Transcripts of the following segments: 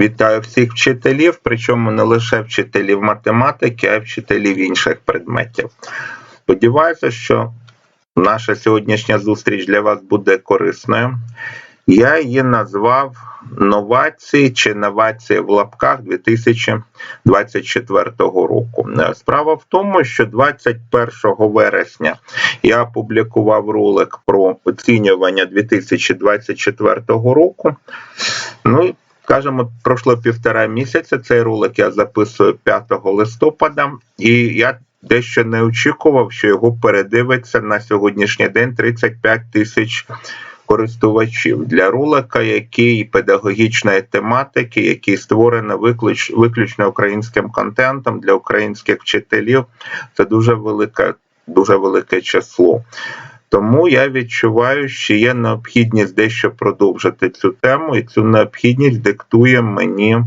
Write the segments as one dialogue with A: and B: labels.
A: Вітаю всіх вчителів, причому не лише вчителів математики, а й вчителів інших предметів. Сподіваюся, що наша сьогоднішня зустріч для вас буде корисною. Я її назвав новації чи новації в лапках 2024 року. Справа в тому, що 21 вересня я опублікував ролик про оцінювання 2024 року. Ну і скажімо, пройшло півтора місяця. Цей ролик я записую 5 листопада, і я дещо не очікував, що його передивиться на сьогоднішній день 35 тисяч користувачів для ролика, який педагогічної тематики, який створений виключ, виключно українським контентом для українських вчителів. Це дуже велике, дуже велике число. Тому я відчуваю, що є необхідність дещо продовжити цю тему, і цю необхідність диктує мені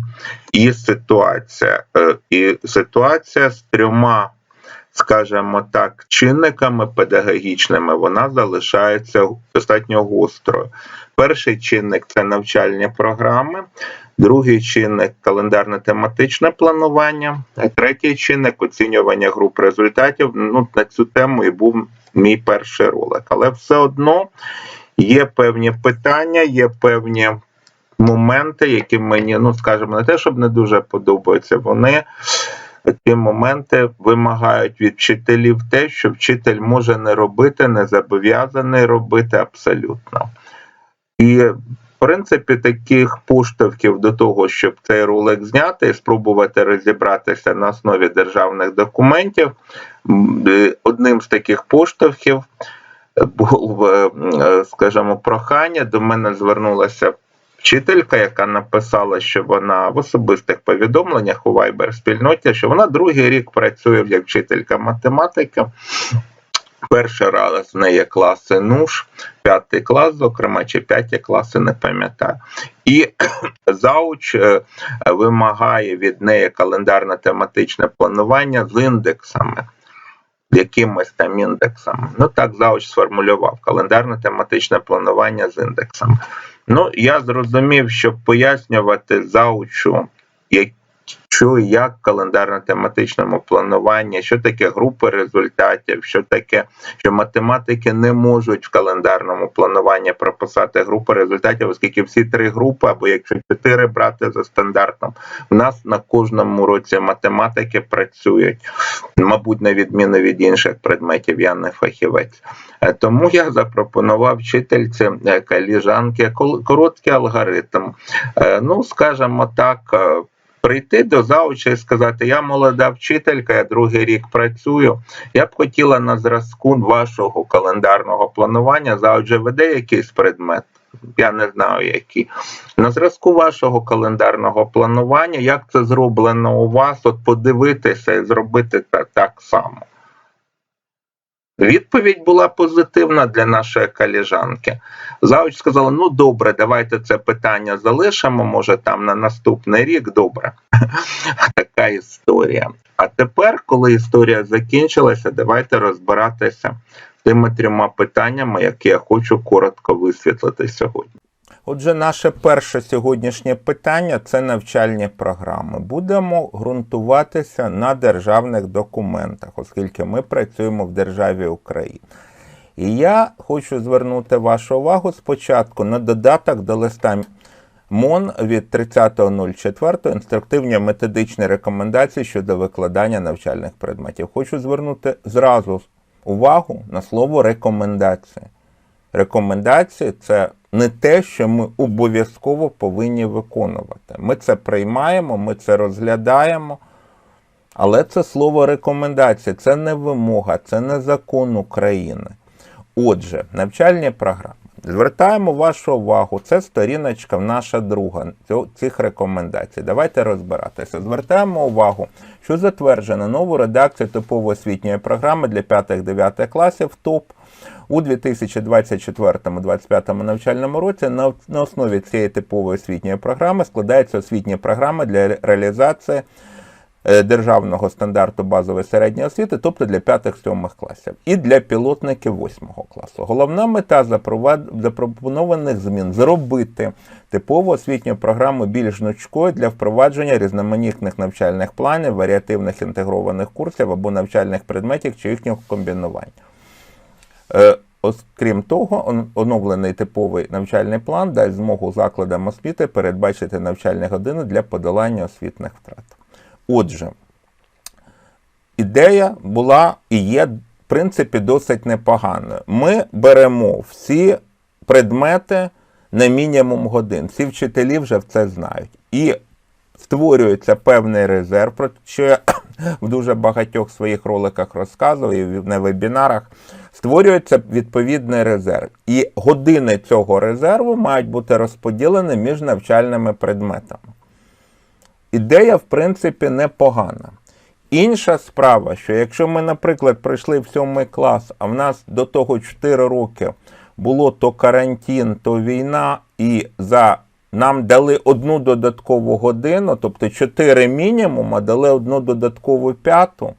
A: і ситуація. Е, І ситуація з трьома, скажімо так, чинниками педагогічними вона залишається достатньо гострою. Перший чинник це навчальні програми. Другий чинник календарно-тематичне планування, а третій чинник оцінювання груп результатів. Ну на цю тему і був мій перший ролик. Але все одно є певні питання, є певні моменти, які мені, ну скажімо, не те, щоб не дуже подобаються, вони. Ці моменти вимагають від вчителів те, що вчитель може не робити, не зобов'язаний робити абсолютно. І, принципі, таких поштовхів до того, щоб цей ролик зняти і спробувати розібратися на основі державних документів, Е, одним з таких поштовхів був, е, е, скажімо, прохання. До мене звернулася вчителька, яка написала, що вона в особистих повідомленнях у Viber спільноті, що вона другий рік працює як вчителька математики. Перший раз в неї класи НУШ, п'ятий клас, зокрема, чи п'яті класи, не пам'ятаю. І зауч вимагає від неї календарно-тематичне планування з індексами якимось там індексом. Ну так завуч сформулював календарно-тематичне планування з індексом. Ну, я зрозумів, щоб пояснювати заучу, що і як календарно-тематичному плануванні, що таке групи результатів, що таке, що математики не можуть в календарному плануванні прописати групи результатів, оскільки всі три групи, або якщо чотири брати за стандартом, в нас на кожному році математики працюють, мабуть, на відміну від інших предметів, я не фахівець. Е, тому я запропонував вчительці е, каліжанки короткий алгоритм. Е, ну, скажімо так прийти до зауча і сказати: Я молода вчителька, я другий рік працюю. Я б хотіла на зразку вашого календарного планування зауч веде якийсь предмет. Я не знаю, які. На зразку вашого календарного планування, як це зроблено у вас, от подивитися і зробити так само. Відповідь була позитивна для нашої коліжанки. Завуч сказала: ну добре, давайте це питання залишимо, може там на наступний рік добре. Така історія. А тепер, коли історія закінчилася, давайте розбиратися тими трьома питаннями, які я хочу коротко висвітлити сьогодні.
B: Отже, наше перше сьогоднішнє питання це навчальні програми. Будемо ґрунтуватися на державних документах, оскільки ми працюємо в державі Україна. І я хочу звернути вашу увагу спочатку на додаток до листа МОН від 30.04 інструктивні методичні рекомендації щодо викладання навчальних предметів. Хочу звернути зразу увагу на слово рекомендації. Рекомендації це не те, що ми обов'язково повинні виконувати. Ми це приймаємо, ми це розглядаємо. Але це слово рекомендація, це не вимога, це не закон України. Отже, навчальні програми. Звертаємо вашу увагу, це сторіночка наша друга цих рекомендацій. Давайте розбиратися. Звертаємо увагу, що затверджено нову редакцію типової освітньої програми для 5-9 класів ТОП у 2024-2025 навчальному році на основі цієї типової освітньої програми складається освітня програма для реалізації е, державного стандарту базової середньої освіти, тобто для 5-7 класів, і для пілотників 8 класу. Головна мета запропонованих змін зробити типову освітню програму більш гнучкою для впровадження різноманітних навчальних планів, варіативних інтегрованих курсів або навчальних предметів чи їхнього комбінування. Е, ос- Крім того, оновлений типовий навчальний план дасть змогу закладам освіти передбачити навчальні години для подолання освітних втрат. Отже, ідея була і є, в принципі, досить непоганою. Ми беремо всі предмети на мінімум годин. Всі вчителі вже це знають. І створюється певний резерв, про що я в дуже багатьох своїх роликах розказував і на вебінарах. Створюється відповідний резерв. І години цього резерву мають бути розподілені між навчальними предметами. Ідея, в принципі, непогана. Інша справа, що якщо ми, наприклад, прийшли в сьомий клас, а в нас до того 4 роки було то карантин, то війна, і за нам дали одну додаткову годину, тобто 4 мінімум, а дали одну додаткову п'яту.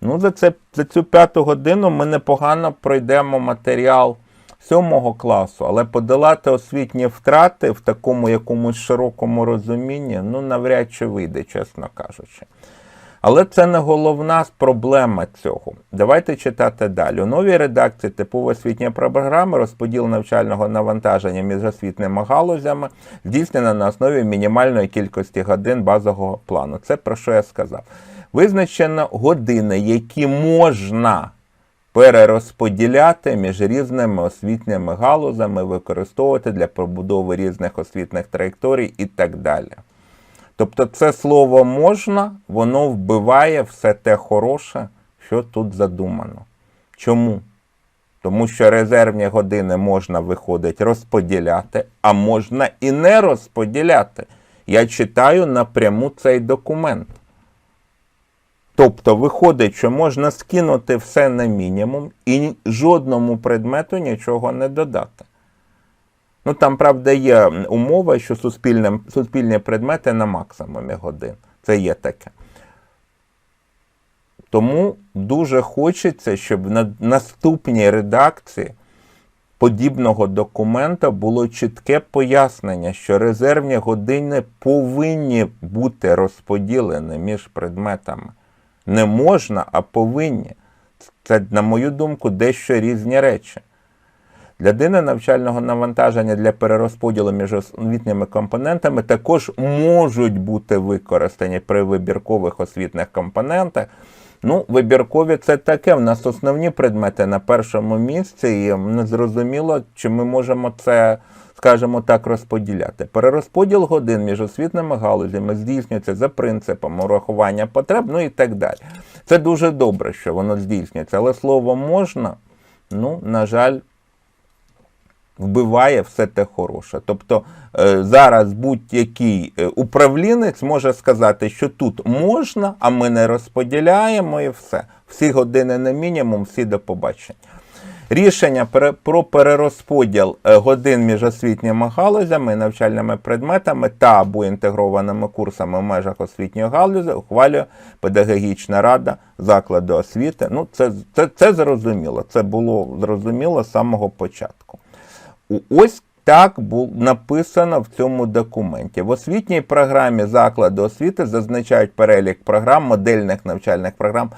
B: Ну, за, це, за цю п'яту годину ми непогано пройдемо матеріал сьомого класу, але подолати освітні втрати в такому якомусь широкому розумінні, ну, навряд чи вийде, чесно кажучи. Але це не головна проблема цього. Давайте читати далі. У новій редакції типової освітньої програми розподіл навчального навантаження між освітніми галузями здійснено на основі мінімальної кількості годин базового плану. Це про що я сказав. Визначено години, які можна перерозподіляти між різними освітніми галузями, використовувати для побудови різних освітних траєкторій і так далі. Тобто це слово можна, воно вбиває все те хороше, що тут задумано. Чому? Тому що резервні години можна виходить розподіляти, а можна і не розподіляти. Я читаю напряму цей документ. Тобто виходить, що можна скинути все на мінімум і жодному предмету нічого не додати. Ну там, правда, є умова, що суспільне, суспільні предмети на максимумі годин. Це є таке. Тому дуже хочеться, щоб на наступній редакції подібного документа було чітке пояснення, що резервні години повинні бути розподілені між предметами. Не можна, а повинні. Це, на мою думку, дещо різні речі. Для навчального навантаження для перерозподілу між освітніми компонентами також можуть бути використані при вибіркових освітних компонентах. Ну, вибіркові це таке. В нас основні предмети на першому місці, і не зрозуміло, чи ми можемо це, скажімо так, розподіляти. Перерозподіл годин між освітними галузями здійснюється за принципом урахування потреб, ну і так далі. Це дуже добре, що воно здійснюється, але слово можна, ну, на жаль, вбиває все те хороше. Тобто е, зараз будь-який е, управлінець може сказати, що тут можна, а ми не розподіляємо і все. Всі години на мінімум, всі до побачення. Рішення про перерозподіл е, годин між освітніми галузями навчальними предметами та або інтегрованими курсами в межах освітньої галузі ухвалює педагогічна рада закладу освіти. Ну, це, це, це зрозуміло. Це було зрозуміло з самого початку. Ось так було написано в цьому документі. В освітній програмі закладу освіти зазначають перелік програм, модельних навчальних програм,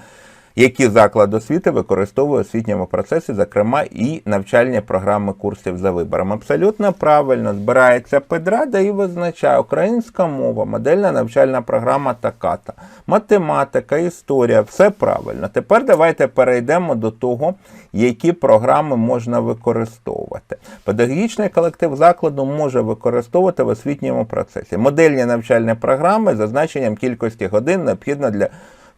B: які заклад освіти використовує в освітньому процесі, зокрема і навчальні програми курсів за вибором. Абсолютно правильно збирається педрада і визначає українська мова, модельна навчальна програма така-та, математика, історія, все правильно. Тепер давайте перейдемо до того, які програми можна використовувати. Педагогічний колектив закладу може використовувати в освітньому процесі модельні навчальні програми з зазначенням кількості годин необхідно для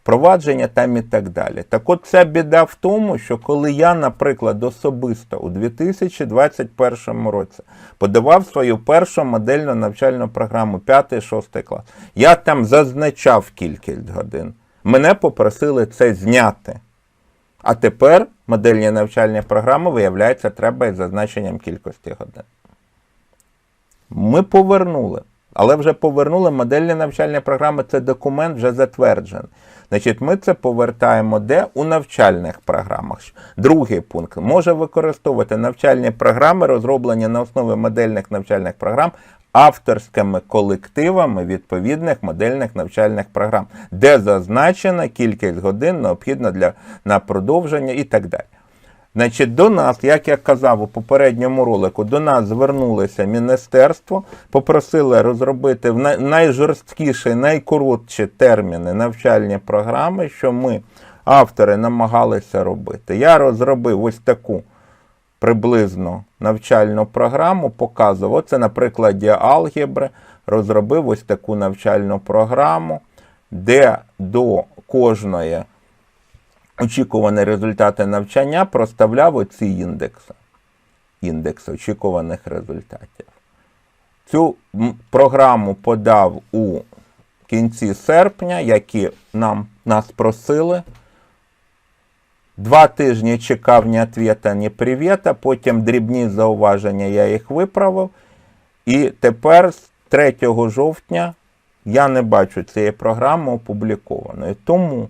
B: впровадження там і так далі. Так от ця біда в тому, що коли я, наприклад, особисто у 2021 році подавав свою першу модельну навчальну програму 5-6 клас, я там зазначав кількість годин. Мене попросили це зняти. А тепер модельні навчальні програми, виявляється, треба із зазначенням кількості годин. Ми повернули. але вже повернули модельні навчальні програми. Це документ вже затверджений. Значить, ми це повертаємо де у навчальних програмах. Другий пункт може використовувати навчальні програми, розроблені на основі модельних навчальних програм. Авторськими колективами відповідних модельних навчальних програм, де зазначена кількість годин необхідна для на продовження і так далі. Значить, до нас, як я казав у попередньому ролику, до нас звернулося міністерство, попросили розробити в найжорсткіші, найкоротші терміни навчальні програми, що ми, автори, намагалися робити. Я розробив ось таку приблизно навчальну програму, показував. Оце на прикладі алгебри розробив ось таку навчальну програму, де до кожної очікувані результати навчання проставляв оці індекси. Індекс очікуваних результатів. Цю програму подав у кінці серпня, які нам, нас просили. Два тижні чекав ні ответа, ні привіта, потім дрібні зауваження, я їх виправив. І тепер з 3 жовтня я не бачу цієї програми опублікованої. Тому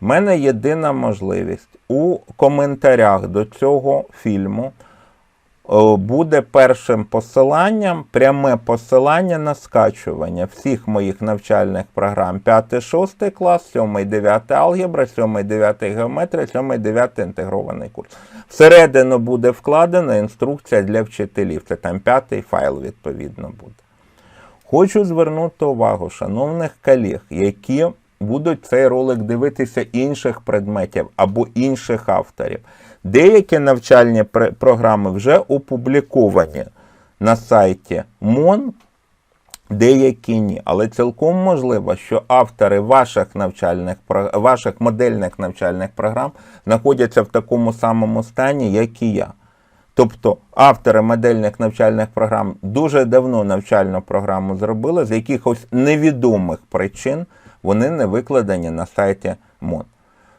B: в мене єдина можливість у коментарях до цього фільму буде першим посиланням, пряме посилання на скачування всіх моїх навчальних програм 5-6 клас, 7-9 алгебра, 7-9 геометрія, 7-9 інтегрований курс. Всередину буде вкладена інструкція для вчителів. Це там п'ятий файл, відповідно, буде. Хочу звернути увагу шановних колег, які будуть цей ролик дивитися інших предметів або інших авторів. Деякі навчальні програми вже опубліковані на сайті МОН, деякі ні. Але цілком можливо, що автори ваших навчальних ваших модельних навчальних програм знаходяться в такому самому стані, як і я. Тобто автори модельних навчальних програм дуже давно навчальну програму зробили, з якихось невідомих причин вони не викладені на сайті МОН.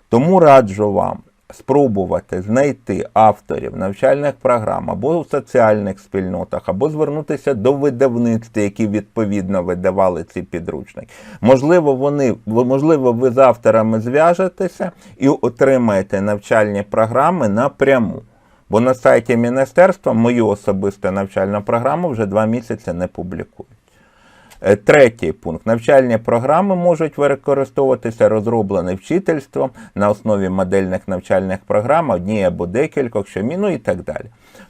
B: Тому раджу вам спробувати знайти авторів навчальних програм або у соціальних спільнотах, або звернутися до видавництв, які відповідно видавали ці підручники. Можливо, вони, можливо, ви з авторами зв'яжетеся і отримаєте навчальні програми напряму. Бо на сайті міністерства мою особисту навчальну програму вже два місяці не публікують. Е, Третій пункт. Навчальні програми можуть використовуватися розроблені вчительством на основі модельних навчальних програм, однієї або декількох, що ну і так далі.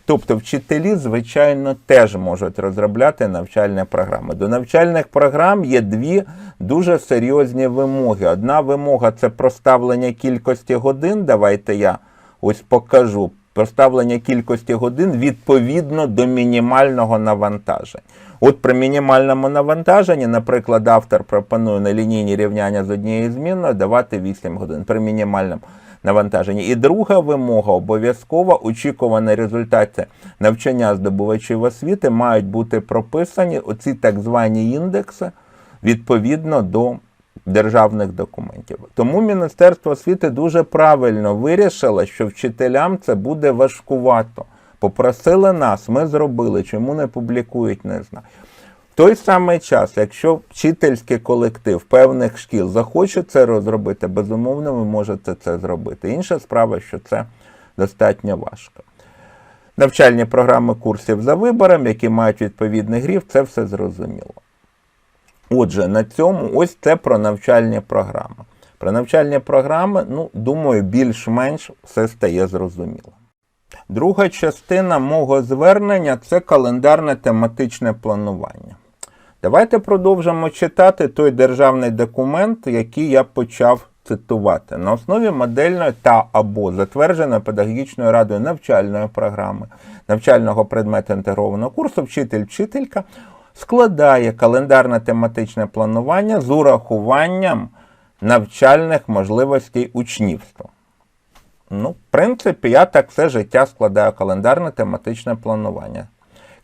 B: Тобто вчителі, звичайно, теж можуть розробляти навчальні програми. До навчальних програм є дві дуже серйозні вимоги. Одна вимога це проставлення кількості годин. Давайте я ось покажу. Проставлення кількості годин відповідно до мінімального навантаження. От при мінімальному навантаженні, наприклад, автор пропонує на лінійні рівняння з однією змінною давати 8 годин при мінімальному навантаженні. І друга вимога обов'язково очікувані результати навчання здобувачів освіти мають бути прописані оці так звані індекси відповідно до державних документів. Тому Міністерство освіти дуже правильно вирішило, що вчителям це буде важкувато. Попросили нас, ми зробили, чому не публікують, не знаю. В той самий час, якщо вчительський колектив певних шкіл захоче це розробити, безумовно, ви можете це зробити. Інша справа, що це достатньо важко. Навчальні програми курсів за вибором, які мають відповідний гріф, це все зрозуміло. Отже, на цьому ось це про навчальні програми. Про навчальні програми, ну, думаю, більш-менш все стає зрозуміло. Друга частина мого звернення це календарне тематичне планування. Давайте продовжимо читати той державний документ, який я почав цитувати. На основі модельної та або затвердженої педагогічною радою навчальної програми, навчального предмету інтегрованого курсу, вчитель-вчителька складає календарне тематичне планування з урахуванням навчальних можливостей учнівства. Ну, в принципі, я так все життя складаю календарне тематичне планування.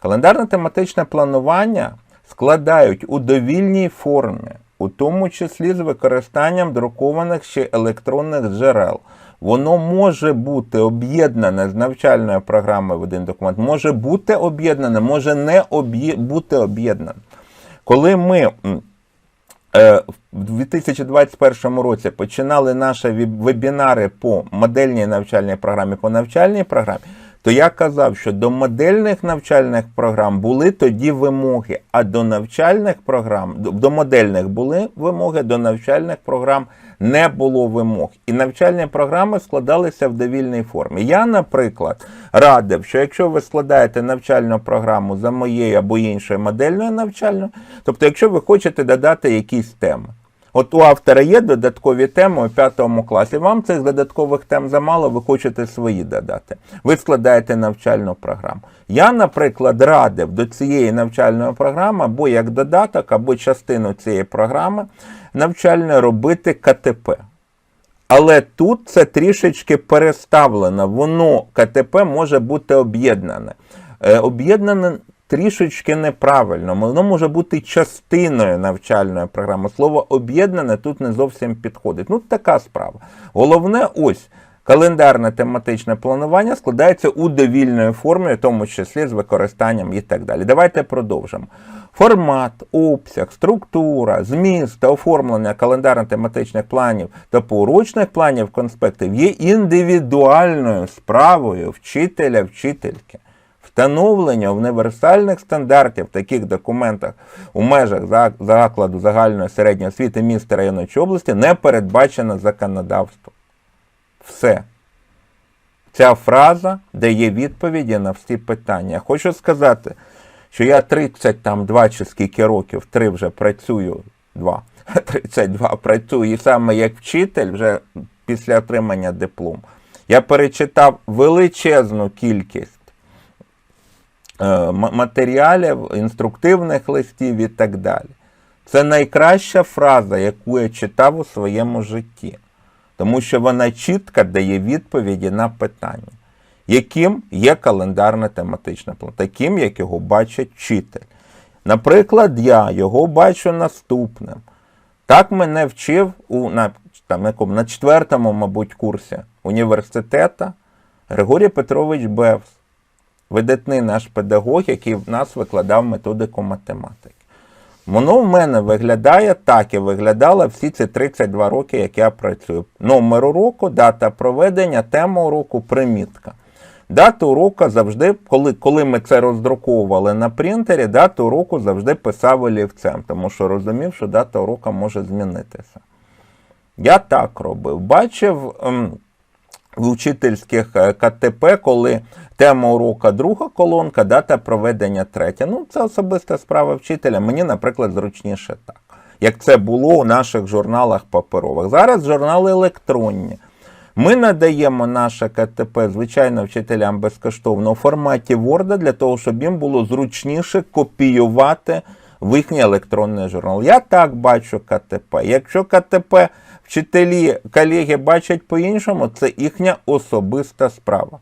B: Календарне тематичне планування складають у довільній формі, у тому числі з використанням друкованих чи електронних джерел. Воно може бути об'єднане з навчальною програмою в один документ, може бути об'єднане, може не об'є... бути об'єднане. коли ми в 2021 році починали наші веб- вебінари по модельній навчальній програмі, по навчальній програмі, то я казав, що до модельних навчальних програм були тоді вимоги, а до навчальних програм, до- модельних були вимоги, до навчальних програм не було вимог. І навчальні програми складалися в довільній формі. Я, наприклад, радив, що якщо ви складаєте навчальну програму за моєю або іншою модельною навчальною, тобто, якщо ви хочете додати якісь теми. От у автора є додаткові теми у п'ятому класі. Вам цих додаткових тем замало, ви хочете свої додати. Ви складаєте навчальну програму. Я, наприклад, радив до цієї навчальної програми або як додаток, або частину цієї програми навчальної робити КТП. Але тут це трішечки переставлено. Воно КТП може бути об'єднане. Е, Об'єднане трішечки неправильно. Воно може бути частиною навчальної програми. Слово об'єднане тут не зовсім підходить. Ну, така справа. Головне, ось. Календарне тематичне планування складається у довільної формі, в тому числі з використанням і так далі. Давайте продовжимо. Формат, обсяг, структура, зміст та оформлення календарно-тематичних планів та поурочних планів конспектів є індивідуальною справою вчителя-вчительки. Встановлення універсальних стандартів в таких документах у межах закладу загальної середньої освіти міста району чи області не передбачено законодавством. Все. Ця фраза дає відповіді на всі питання. Я Хочу сказати, що я 32 чи скільки років, 3 вже працюю, 2, 32 працюю і саме як вчитель вже після отримання диплому. Я перечитав величезну кількість матеріалів, інструктивних листів і так далі. Це найкраща фраза, яку я читав у своєму житті, тому що вона чітко дає відповіді на питання, яким є календарне тематичне план, таким, як його бачить вчитель. Наприклад, я його бачу наступним. Так мене вчив у, на, там, якому, на четвертому, мабуть, курсі університету Григорій Петрович Бевс видатний наш педагог, який в нас викладав методику математики. Воно в мене виглядає так і виглядало всі ці 32 роки, як я працюю. Номер уроку, дата проведення, тема уроку, примітка. Дату уроку завжди, коли, коли ми це роздруковували на принтері, дату уроку завжди писав олівцем, тому що розумів, що дата уроку може змінитися. Я так робив. Бачив ем, в учительських е, КТП, коли тема урока друга колонка, дата проведення третя. Ну, це особиста справа вчителя. Мені, наприклад, зручніше так. Як це було у наших журналах паперових. Зараз журнали електронні. Ми надаємо наше КТП, звичайно, вчителям безкоштовно у форматі Word для того, щоб їм було зручніше копіювати в їхній електронний журнал. Я так бачу КТП. Якщо КТП вчителі, колеги бачать по-іншому, це їхня особиста справа.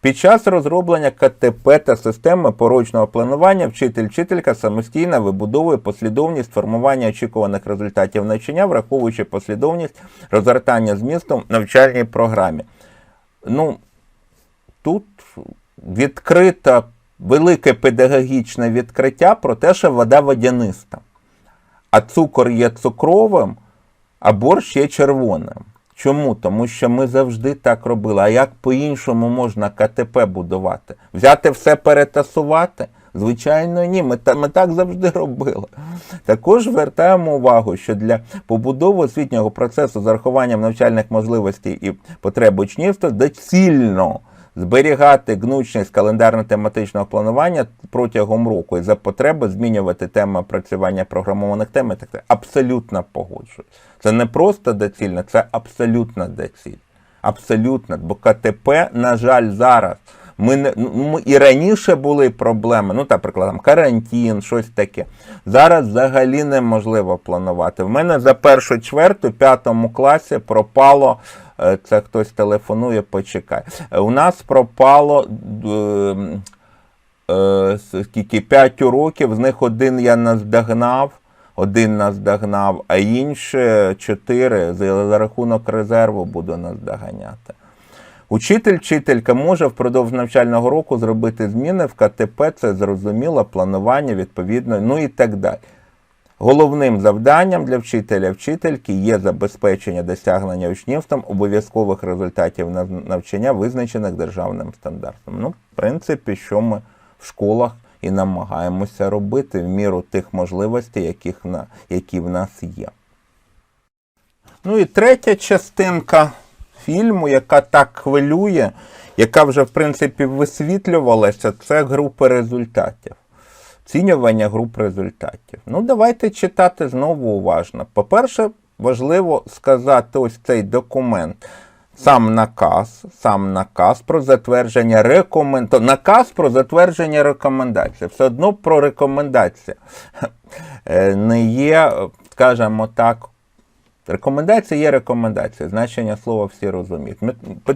B: Під час розроблення КТП та системи порочного планування вчитель-вчителька самостійно вибудовує послідовність формування очікуваних результатів навчання, враховуючи послідовність розгортання змісту в навчальній програмі. Ну, тут відкрито велике педагогічне відкриття про те, що вода водяниста, а цукор є цукровим, а борщ є червоним. Чому? Тому що ми завжди так робили. А як по-іншому можна КТП будувати? Взяти все перетасувати? Звичайно, ні. Ми, ми так завжди робили. Також звертаємо увагу, що для побудови освітнього процесу з урахуванням навчальних можливостей і потреб учнівства доцільно зберігати гнучність календарно-тематичного планування протягом року і за потреби змінювати теми опрацювання програмованих тем. Так далі. Абсолютно погоджуюсь. Це не просто доцільно, це абсолютно доцільно. Абсолютно. Бо КТП, на жаль, зараз. Ми, не, ну, ми і раніше були проблеми, ну, наприклад, там карантин, щось таке. Зараз взагалі неможливо планувати. В мене за першу чверту, п'ятому класі пропало, це хтось телефонує, почекай. Е, У нас пропало е, е, скільки, 5 уроків, з них один я наздогнав, один наздогнав, а інші 4 за за рахунок резерву буду наздоганяти. Учитель, вчителька може впродовж навчального року зробити зміни в КТП, це зрозуміло, планування відповідно, ну і так далі. Головним завданням для вчителя вчительки є забезпечення досягнення учнівством обов'язкових результатів навчання, визначених державним стандартом. Ну, в принципі, що ми в школах і намагаємося робити в міру тих можливостей, яких на, які в нас є. Ну і третя частинка фільму, яка так хвилює, яка вже в принципі висвітлювалася, це групи результатів. Оцінювання груп результатів. Ну, давайте читати знову уважно. По-перше, важливо сказати ось цей документ. Сам наказ, сам наказ про затвердження рекомендацій. наказ про затвердження рекомендацій. Все одно про рекомендації Е, не є, скажімо так, Рекомендація є рекомендація, значення слова всі розуміють.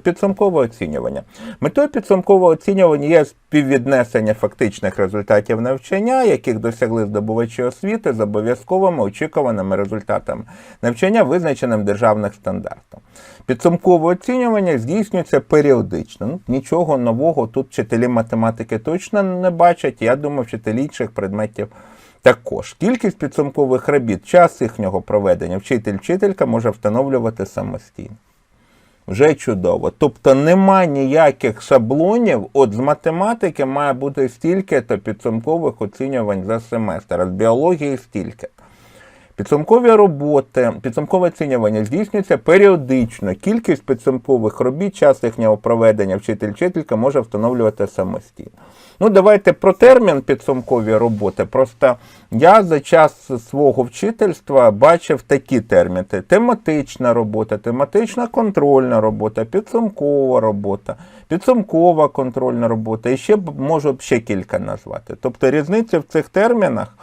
B: Підсумкове оцінювання. Метою підсумкового оцінювання є співвіднесення фактичних результатів навчання, яких досягли здобувачі освіти з обов'язковими очікуваними результатами навчання, визначеним державним стандартом. Підсумкове оцінювання здійснюється періодично. Ну, нічого нового тут вчителі математики точно не бачать. Я думаю, вчителі інших предметів також кількість підсумкових робіт, час їхнього проведення вчитель-вчителька може встановлювати самостійно. Вже чудово. Тобто нема ніяких шаблонів. От з математики має бути стільки-то підсумкових оцінювань за семестр, а з біології стільки. Підсумкові роботи, підсумкове оцінювання здійснюється періодично. Кількість підсумкових робіт, час їхнього проведення вчитель-вчителька може встановлювати самостійно. Ну, давайте про термін підсумкові роботи. Просто я за час свого вчительства бачив такі терміни: тематична робота, тематична контрольна робота, підсумкова робота, підсумкова контрольна робота. І ще можу ще кілька назвати. Тобто різниця в цих термінах.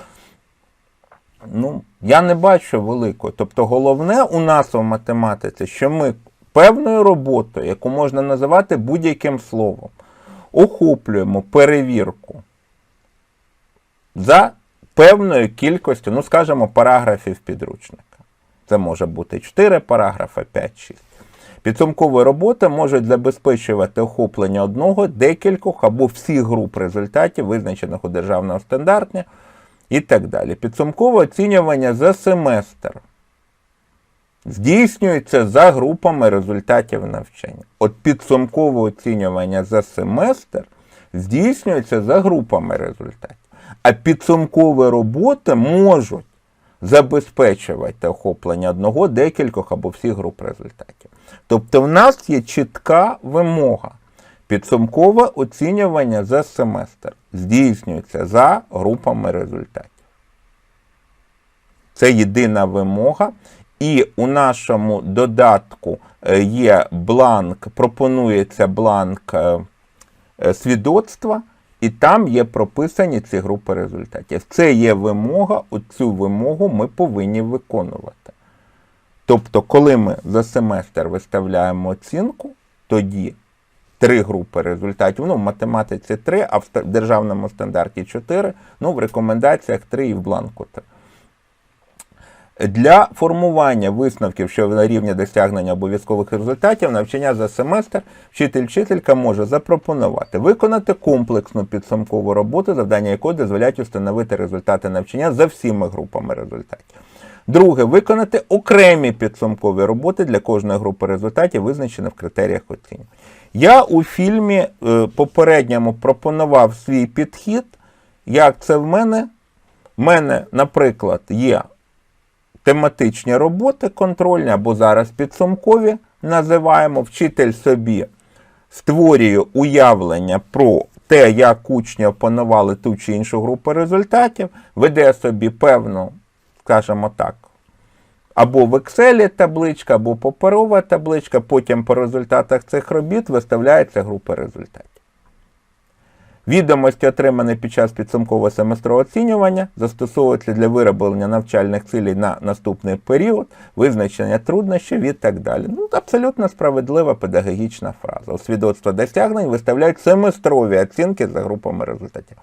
B: Ну, я не бачу великої. Тобто, головне у нас у математиці, що ми певною роботою, яку можна називати будь-яким словом, охоплюємо перевірку за певною кількістю, ну, скажімо, параграфів підручника. Це може бути 4 параграфи, 5-6. Підсумкові роботи можуть забезпечувати охоплення одного, декількох або всіх груп результатів, визначених у державному стандарті, і так далі. Підсумкове оцінювання за семестр здійснюється за групами результатів навчання. От підсумкове оцінювання за семестр здійснюється за групами результатів. А підсумкові роботи можуть забезпечувати охоплення одного, декількох або всіх груп результатів. Тобто в нас є чітка вимога. Підсумкове оцінювання за семестр здійснюється за групами результатів. Це єдина вимога. І у нашому додатку е, є бланк, пропонується бланк е, е, свідоцтва, і там є прописані ці групи результатів. Це є вимога, цю вимогу ми повинні виконувати. Тобто, коли ми за семестр виставляємо оцінку, тоді три групи результатів. Ну, в математиці три, а в державному стандарті чотири, ну, в рекомендаціях три і в бланку. Для формування висновків, що на рівні досягнення обов'язкових результатів навчання за семестр вчитель-вчителька може запропонувати виконати комплексну підсумкову роботу, завдання якої дозволяють установити результати навчання за всіма групами результатів. Друге, виконати окремі підсумкові роботи для кожної групи результатів, визначених в критеріях оцінювання. Я у фільмі е, попередньому пропонував свій підхід, як це в мене. В мене, наприклад, є тематичні роботи контрольні або зараз підсумкові називаємо. Вчитель собі створює уявлення про те, як учні опанували ту чи іншу групу результатів, веде собі певну, скажімо так, або в Excel табличка, або паперова табличка, потім по результатах цих робіт виставляється група результатів. Відомості, отримані під час підсумкового семестрового оцінювання, застосовуються для вироблення навчальних цілей на наступний період, визначення труднощів і так далі. Ну, абсолютно справедлива педагогічна фраза. У свідоцтва досягнень виставляють семестрові оцінки за групами результатів.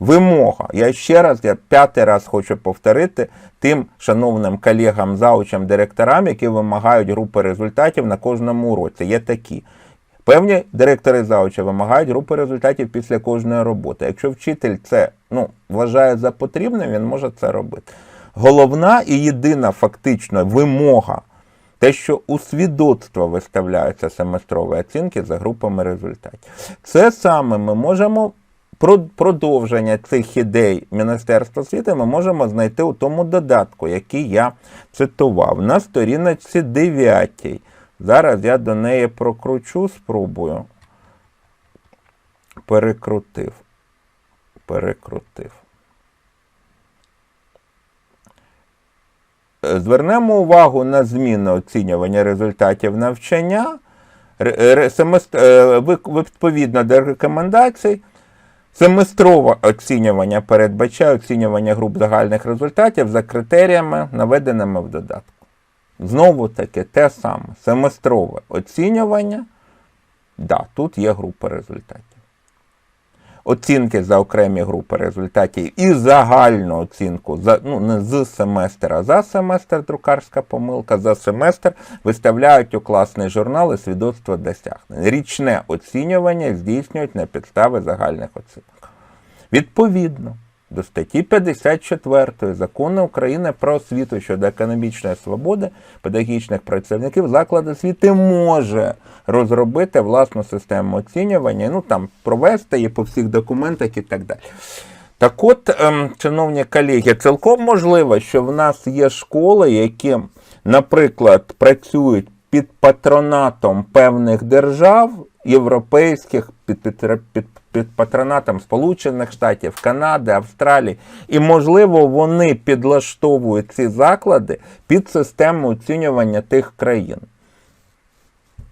B: Вимога. Я ще раз, я п'ятий раз хочу повторити тим шановним колегам, заучам, директорам, які вимагають групи результатів на кожному уроці. Є такі. Певні директори зауча вимагають групи результатів після кожної роботи. Якщо вчитель це ну, вважає за потрібне, він може це робити. головна і єдина фактично вимога, те, що у свідоцтво виставляються семестрові оцінки за групами результатів. Це саме ми можемо продовження цих ідей Міністерства освіти ми можемо знайти у тому додатку, який я цитував, на сторіночці 9. Зараз я до неї прокручу, спробую. Перекрутив. Перекрутив. Звернемо увагу на зміну оцінювання результатів навчання. Е, Відповідно до рекомендацій, семестрове оцінювання передбачає оцінювання груп загальних результатів за критеріями, наведеними в додатку. Знову таки те саме. Семестрове оцінювання. Да, тут є група результатів. Оцінки за окремі групи результатів і загальну оцінку за, ну, не з семестра, а за семестр друкарська помилка, за семестр виставляють у класний журнал і свідоцтво досягнень. Річне оцінювання здійснюють на підстави загальних оцінок. Відповідно до статті 54 Закону України про освіту щодо економічної свободи педагогічних працівників заклад освіти може розробити власну систему оцінювання, ну там провести її по всіх документах і так далі. Так от, ем, шановні колеги, цілком можливо, що в нас є школи, які, наприклад, працюють під патронатом певних держав, європейських, під, під, під, під патронатом Сполучених Штатів, Канади, Австралії, і, можливо, вони підлаштовують ці заклади під систему оцінювання тих країн.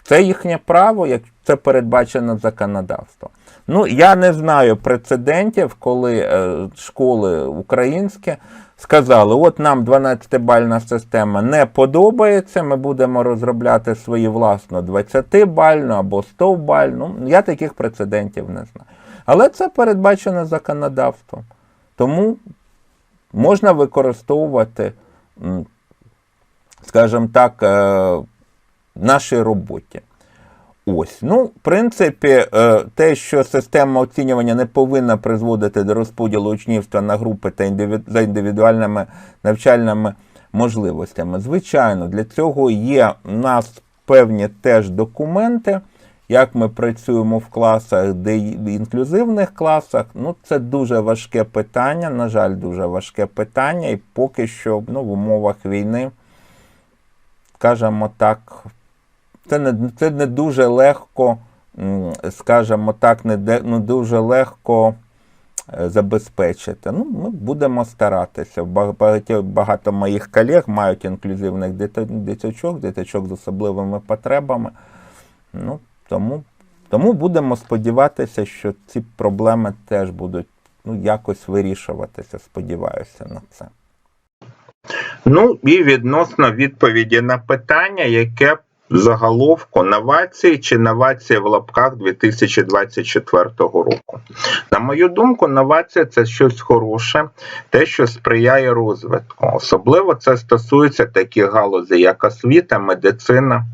B: Це їхнє право, як це передбачено законодавством. Ну, я не знаю прецедентів, коли е, школи українські сказали: от нам 12-бальна система не подобається, ми будемо розробляти свою власну 20-бальну або 100-бальну. Я таких прецедентів не знаю. Але це передбачено законодавством. Тому можна використовувати, скажімо так, е, нашій роботі. Ось, ну, в принципі, е, те, що система оцінювання не повинна призводити до розподілу учнівства на групи та індиві- за індивідуальними навчальними можливостями. Звичайно, для цього є у нас певні теж документи, як ми працюємо в класах, де в інклюзивних класах. Ну, це дуже важке питання, на жаль, дуже важке питання, і поки що ну, в умовах війни, скажімо так, це не, це не дуже легко, скажімо так, не, де- не дуже легко е, забезпечити. Ну, ми будемо старатися. Багато, багато моїх колег мають інклюзивних діточок, діточок з особливими потребами. Ну, тому, тому будемо сподіватися, що ці проблеми теж будуть ну, якось вирішуватися. Сподіваюся на це.
A: Ну і відносно відповіді на питання, яке заголовку новації чи новації в лапках 2024 року. На мою думку, новація це щось хороше, те, що сприяє розвитку. Особливо це стосується таких галузей, як освіта, медицина.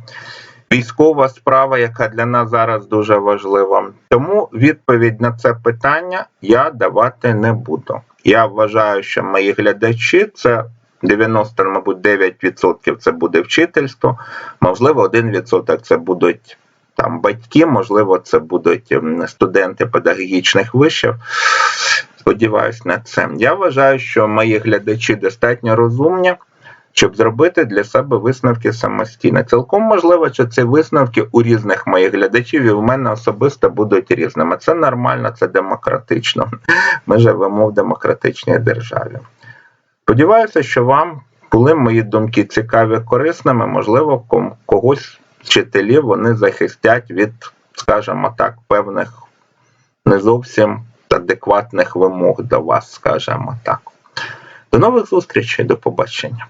A: Військова справа, яка для нас зараз дуже важлива. Тому відповідь на це питання я давати не буду. Я вважаю, що мої глядачі це 90, мабуть, 9% це буде вчительство, можливо, 1% це будуть там батьки, можливо, це будуть ем, студенти педагогічних вишів. Сподіваюсь на це. Я вважаю, що мої глядачі достатньо розумні, щоб зробити для себе висновки самостійно. Цілком можливо, що ці висновки у різних моїх глядачів і в мене особисто будуть різними. Це нормально, це демократично. Ми живемо в демократичній державі. Сподіваюся, що вам були мої думки цікаві, корисними. Можливо, когось вчителів вони захистять від, скажімо так, певних не зовсім адекватних вимог до вас, скажімо так. До нових зустрічей, до побачення.